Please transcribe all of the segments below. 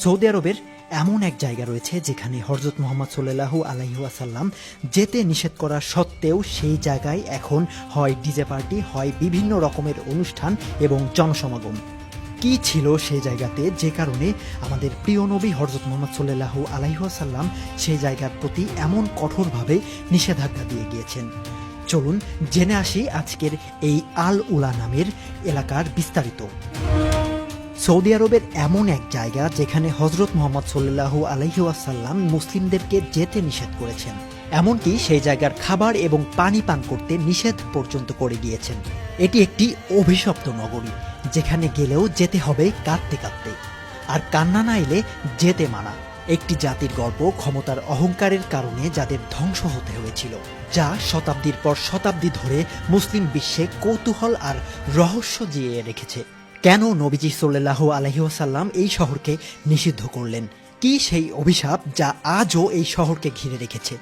Saudi আরবের এমন এক জায়গা রয়েছে যেখানে হরজত মোহাম্মদ সোল্লাহু আলাইহাসাল্লাম যেতে নিষেধ করা সত্ত্বেও সেই জায়গায় এখন হয় ডিজে পার্টি, হয় বিভিন্ন রকমের অনুষ্ঠান এবং জনসমাগম। কি ছিল সেই জায়গাতে? যে কারণে আমাদের প্রিয় নবী হরজত মোহাম্মদ সোল্লাহু আলাইহাসাল্লাম সেই জায়গার প্রতি এমন কঠোরভাবে নিষেধাজ্ঞা দিয়ে গিয়েছেন। চলুন জেনে আসি আজকের এই আল উলা নামের এলাকার বিস্তারিত। সৌদি আরবের এমন এক জায়গা যেখানে হজরত মোহাম্মদ সাল্লাহু আলহিউসাল্লাম মুসলিমদেরকে যেতে নিষেধ করেছেন। এমনকি সেই জায়গার খাবার এবং পানি পান করতে নিষেধ পর্যন্ত করে গিয়েছেন এটি একটি অভিশপ্ত নগরী, যেখানে গেলেও যেতে হবে কাঁদতে কাঁদতে। আর কান্না না এলে যেতে মানা। একটি জাতির গর্ব ক্ষমতার অহংকারের কারণে যাদের ধ্বংস হতে হয়েছিল, যা শতাব্দীর পর শতাব্দী ধরে মুসলিম বিশ্বে কৌতূহল আর রহস্য জিয়ে রেখেছে। কেন নবীজি সাল্লাহ আলহিউসাল্লাম এই শহরকে নিষিদ্ধ করলেন? কি সেই অভিশাপ যা আজও এই শহরকে ঘিরে রেখেছে?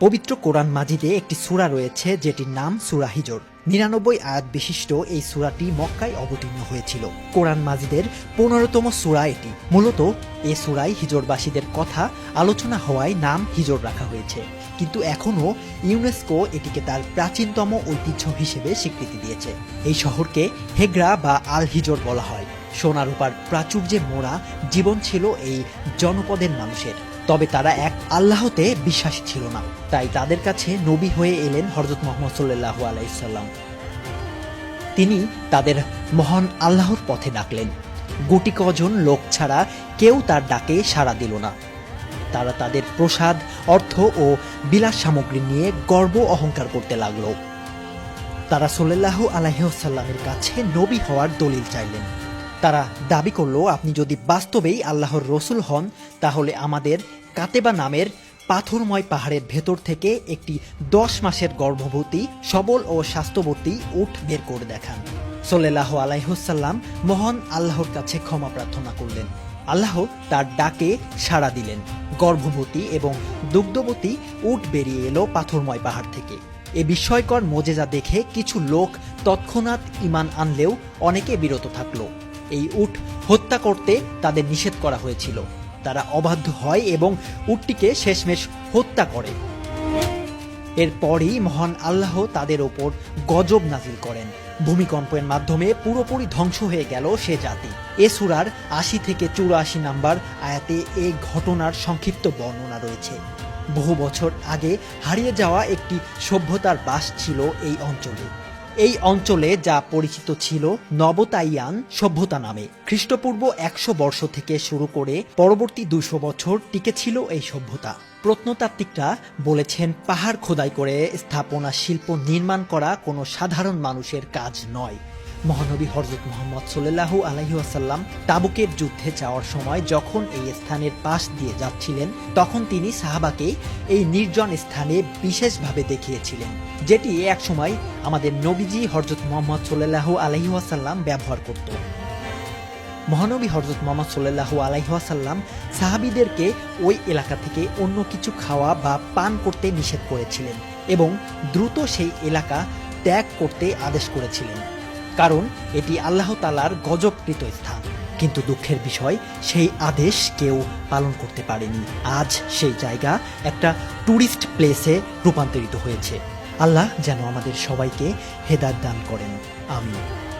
পবিত্র কোরআন মাজিদে একটি সূরা রয়েছে, যেটির নাম সূরা হিজর। নিরানব্বই আয়াত বিশিষ্ট এই সূরাটি মক্কায় অবতীর্ণ হয়েছিল। কোরআন মাজিদের পনেরোতম সূরা এটি। মূলত এ সূরায় হিজরবাসীদের কথা, আলোচনা হওয়ায় নাম হিজর রাখা হয়েছে। কিন্তু এখনও ইউনেস্কো এটিকে তার প্রাচীনতম ঐতিহ্য হিসেবে স্বীকৃতি দিয়েছে। এই শহরকে হেগ্রা বা আল হিজর বলা হয়। সোনারূপার প্রাচুর্যে মোড়া জীবন ছিল এই জনপদের মানুষের। তবে তারা এক আল্লাহতে বিশ্বাসী ছিল না। তাই তাদের কাছে নবী হয়ে এলেন হরজত মোহাম্মদ সাল্লাহ আলাইসাল্লাম তিনি তাদের মহান আল্লাহর পথে ডাকলেন। গুটি কজন লোক ছাড়া কেউ তার ডাকে সাড়া দিল না। তারা তাদের প্রসাদ, অর্থ ও বিলাস সামগ্রী নিয়ে গর্ব অহংকার করতে লাগল। তারা সোল্লাহ আলাইসাল্লামের কাছে নবী হওয়ার দলিল চাইলেন। তারা দাবি করল, আপনি যদি বাস্তবেই আল্লাহর রসুল হন, তাহলে আমাদের কাতেবা নামের পাথরময় পাহাড়ের ভেতর থেকে একটি দশ মাসের গর্ভবতী, সবল ও স্বাস্থ্যবতী উঠ বের করে দেখান। সোল্লাহ আলাইহসাল্লাম মহান আল্লাহর কাছে ক্ষমা প্রার্থনা করলেন। আল্লাহ তার ডাকে সাড়া দিলেন। গর্ভবতী এবং দুগ্ধবতী উট বেরিয়ে এলো পাথরময় পাহাড় থেকে। এ বিস্ময়কর মোজেজা দেখে কিছু লোক তৎক্ষণাৎ ইমান আনলেও অনেকে বিরত থাকল। এই উট হত্যা করতে তাদের নিষেধ করা হয়েছিল। তারা অবাধ্য হয় এবং উটটিকে শেষমেশ হত্যা করে। এরপরই মহান আল্লাহ তাদের ওপর গজব নাজিল করেন। ভূমিকম্পের মাধ্যমে পুরোপুরি ধ্বংস হয়ে গেল সে জাতি। এ সুরার আশি থেকে চুরাশি নাম্বার আয়াতে এই ঘটনার সংক্ষিপ্ত বর্ণনা রয়েছে। বহু বছর আগে হারিয়ে যাওয়া একটি সভ্যতার বাস ছিল এই অঞ্চলে। এই অঞ্চলে যা পরিচিত ছিল নবতাইয়ান সভ্যতা নামে। খ্রিস্টপূর্ব একশো বর্ষ থেকে শুরু করে পরবর্তী দুশো বছর টিকে ছিল এই সভ্যতা। প্রত্নতাত্ত্বিকরা বলেছেন, পাহাড় খোদাই করে স্থাপনা শিল্প নির্মাণ করা কোনো সাধারণ মানুষের কাজ নয়। মহানবী হরজত মোহাম্মদ সোল্লাহু আলহিহাসাল্লাম তাবুকের যুদ্ধে যাওয়ার সময় যখন এই স্থানের পাশ দিয়ে যাচ্ছিলেন, তখন তিনি সাহাবাকে এই নির্জন স্থানে বিশেষভাবে দেখিয়েছিলেন, যেটি একসময় আমাদের নবীজি হরজত মোহাম্মদ সোল্লাহু আলহিহাসাল্লাম ব্যবহার করত। মহানবী হরজত মোহাম্মদ সোল্লাহু আলাইহাসাল্লাম সাহাবিদেরকে ওই এলাকা থেকে অন্য কিছু খাওয়া বা পান করতে নিষেধ করেছিলেন এবং দ্রুত সেই এলাকা ত্যাগ করতে আদেশ করেছিলেন। কারণ এটি আল্লাহ তালার গজবকৃত স্থান। কিন্তু দুঃখের বিষয়, সেই আদেশ কেউ পালন করতে পারেনি। আজ সেই জায়গা একটা ট্যুরিস্ট প্লেসে রূপান্তরিত হয়েছে। আল্লাহ যেন আমাদের সবাইকে হেদার দান করেন। আমিন।